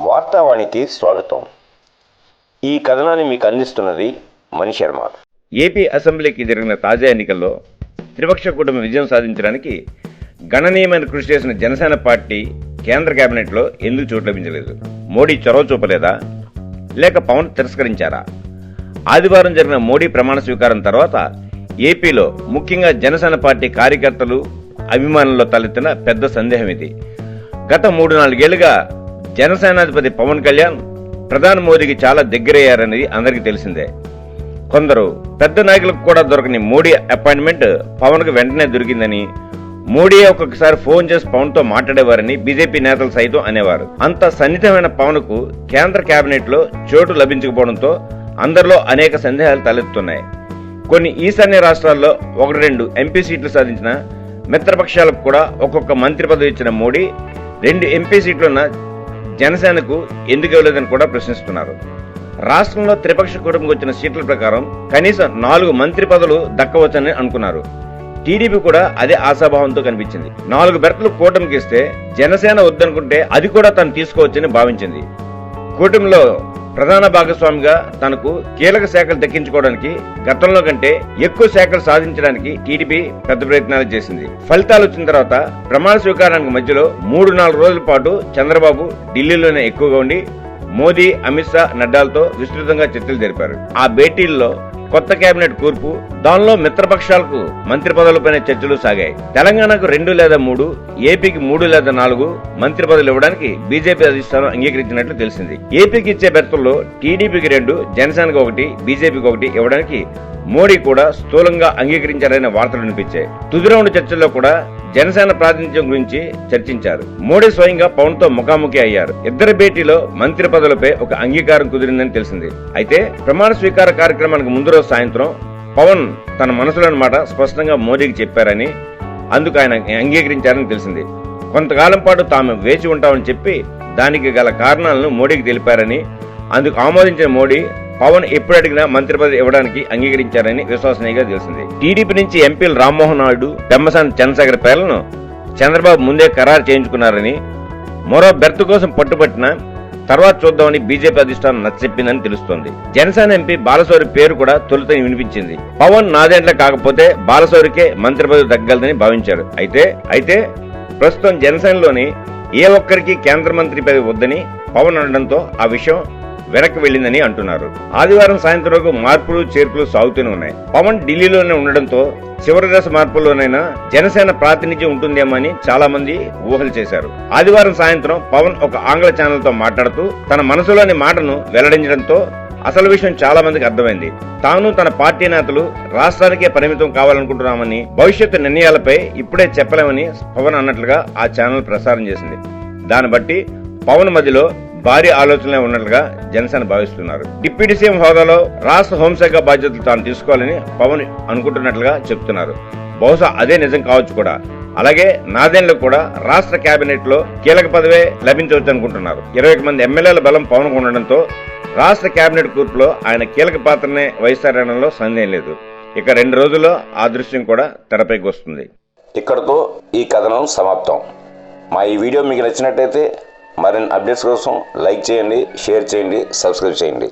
వార్తావాణికి స్వాగతం. ఈ కథనాన్ని మీకు అందిస్తున్నది మణి శర్మ. ఏపీ అసెంబ్లీకి జరిగిన తాజా ఎన్నికల్లో త్రిపక్ష కూటమి విజయం సాధించడానికి గణనీయమైన కృషి చేసిన జనసేన పార్టీ కేంద్ర కేబినెట్లో ఎందుకు చోటు లభించలేదు? మోడీ చొరవ చూపలేదా? లేక పవన్ తిరస్కరించారా? ఆదివారం జరిగిన మోడీ ప్రమాణ స్వీకారం తర్వాత ఏపీలో ముఖ్యంగా జనసేన పార్టీ కార్యకర్తలు అభిమానుల్లో తలెత్తిన పెద్ద సందేహం ఇది. గత మూడు నాలుగేళ్ళుగా జనసేనాధిపతి పవన్ కళ్యాణ్ ప్రధాని మోదీకి చాలా దగ్గరయ్యారనేది అందరికీ తెలిసిందే. కొందరు పెద్ద నాయకులకు కూడా దొరకని మోడీ అపాయింట్మెంట్ పవన్కు వెంటనే దొరికిందని మోడీ ఒక్కొక్కసారి ఫోన్ చేసి పవన్తో మాట్లాడేవారని బీజేపీ నేతలు సైతం అనేవారు. అంత సన్నిహితమైన పవన్కు కేంద్ర కేబినెట్లో చోటు లభించకపోవడంతో అందరిలో అనేక సందేహాలు తలెత్తున్నాయి కొన్ని ఈశాన్య రాష్ట్రాల్లో ఒకటి రెండు ఎంపీ సీట్లు సాధించిన మిత్రపక్షాలకు కూడా ఒక్కొక్క మంత్రి పదవి ఇచ్చిన మోడీ రెండు ఎంపీ సీట్లున్న జనసేనకు ఎందుకు ఇవ్వలేదని కూడా ప్రశ్నిస్తున్నారు. రాష్ట్రంలో త్రిపక్ష కూటమికి వచ్చిన సీట్ల ప్రకారం కనీసం నాలుగు మంత్రి పదవులు దక్కవచ్చని అనుకున్నారు. టీడీపీ కూడా అదే ఆశాభావంతో కనిపించింది. నాలుగు బెర్తలు కూటమికి ఇస్తే జనసేన వద్దనుకుంటే అది కూడా తను తీసుకోవచ్చని భావించింది. కూటమిలో ప్రధాన భాగస్వామిగా తనకు కీలక శాఖలు దక్కించుకోవడానికి గతంలో కంటే ఎక్కువ శాఖలు సాధించడానికి టీడీపీ పెద్ద ప్రయత్నాలు చేసింది. ఫలితాలు వచ్చిన తర్వాత ప్రమాణ స్వీకారానికి మధ్యలో మూడు నాలుగు రోజుల పాటు చంద్రబాబు ఢిల్లీలోనే ఎక్కువగా ఉండి మోదీ అమిత్ షా నడ్డాలతో విస్తృతంగా చర్చలు జరిపారు. ఆ భేటీల్లో కొత్త కేబినెట్ కూర్పు దానిలో మిత్రపక్షాలకు మంత్రి పదవులపైన చర్చలు సాగాయి. తెలంగాణకు రెండు లేదా మూడు ఏపీకి మూడు లేదా నాలుగు మంత్రి పదవులు ఇవ్వడానికి బీజేపీ అధిష్టానం అంగీకరించినట్లు తెలిసింది. ఏపీకి ఇచ్చే బెర్తుల్లో టీడీపీకి రెండు జనసేనకు ఒకటి బీజేపీకి ఒకటి ఇవ్వడానికి మోడీ కూడా స్థూలంగా అంగీకరించారనే వార్తలు వినిపించాయి. తుది రౌండ్ చర్చల్లో కూడా జనసేన ప్రాతినిధ్యం గురించి చర్చించారు. మోడీ స్వయంగా పవన్తో ముఖాముఖి అయ్యారు. ఇద్దరి భేటీలో మంత్రి పదవులపై ఒక అంగీకారం కుదిరిందని తెలిసింది. అయితే ప్రమాణ స్వీకార కార్యక్రమానికి ముందు రోజు సాయంత్రం పవన్ తన మనసులోని మాట స్పష్టంగా మోడీకి చెప్పారని అందుకు ఆయన అంగీకరించారని తెలిసింది. కొంతకాలం పాటు తాము వేచి ఉంటామని చెప్పి దానికి గల కారణాలను మోడీకి తెలిపారని అందుకు ఆమోదించిన మోడీ పవన్ ఎప్పుడు అడిగినా మంత్రి పదవి ఇవ్వడానికి అంగీకరించారని విశ్వసనీయంగా తెలిసింది టీడీపీ నుంచి ఎంపీలు రామ్మోహన్ నాయుడు పెమ్మసాని చంద్రశేఖర్ పేర్లను చంద్రబాబు ముందే ఖరారు చేయించుకున్నారని మరో బెర్త్ కోసం పట్టుబట్టిన తర్వాత చూద్దామని బీజేపీ అధిష్టానం నచ్చెప్పిందని తెలుస్తోంది. జనసేన ఎంపీ బాలశౌరి పేరు కూడా తొలుత వినిపించింది. పవన్ నాదేంట్ల కాకపోతే బాలశౌరికే మంత్రి పదవి తగ్గలదని భావించారు. అయితే అయితే ప్రస్తుతం జనసేనలోని ఏ ఒక్కరికి కేంద్ర మంత్రి పదవి వద్దని పవన్ అనడంతో ఆ విషయం వెనక్కి వెళ్ళిందని అంటున్నారు. ఆదివారం సాయంత్రం వరకు మార్పులు చేర్పులు సాగుతూనే ఉన్నాయి. పవన్ ఢిల్లీలోనే ఉండడంతో చివరి దశ మార్పుల్లోనైనా జనసేన ప్రాతినిధ్యం ఉంటుందేమో అని చాలా మంది ఊహలు చేశారు. ఆదివారం సాయంత్రం పవన్ ఒక ఆంగ్ల ఛానల్తో మాట్లాడుతూ తన మనసులోని మాటను వెల్లడించడంతో అసలు విషయం చాలా మందికి అర్థమైంది. తాను తన పార్టీ నేతలు రాష్ట్రానికే పరిమితం కావాలనుకుంటున్నామని భవిష్యత్తు నిర్ణయాలపై ఇప్పుడే చెప్పలేమని పవన్ అన్నట్లుగా ఆ ఛానల్ ప్రసారం చేసింది. దాన్ని బట్టి పవన్ మధ్యలో భారీ ఆలోచనలే ఉన్నట్లుగా జనసేన భావిస్తున్నారు. డిప్యూటీ సీఎం హోదాలో రాష్ట్ర హోంశాఖ బాధ్యతలు తాను తీసుకోవాలని పవన్ అనుకుంటున్నట్లుగా చెప్తున్నారు. బహుశా అదే నిజం కావచ్చు కూడా. అలాగే నాదేళ్ళకు కూడా రాష్ట్ర కేబినెట్లో కీలక పదవే లభించవచ్చు అనుకుంటున్నారు. ఇరవై మంది ఎమ్మెల్యేల బలం పవన్ ఉండడంతో రాష్ట్ర కేబినెట్ కూర్పులో ఆయన కీలక పాత్రనే వహిస్తారనడంలో సందేహం లేదు. ఇక రెండు రోజుల్లో ఆ దృశ్యం కూడా తెరపైకి వస్తుంది. ఇక్కడతో ఈ కథనం సమాప్తం. మా ఈ వీడియో మీకు నచ్చినట్టయితే మరిన్ని అప్డేట్స్ కోసం లైక్ చేయండి షేర్ చేయండి సబ్స్క్రైబ్ చేయండి.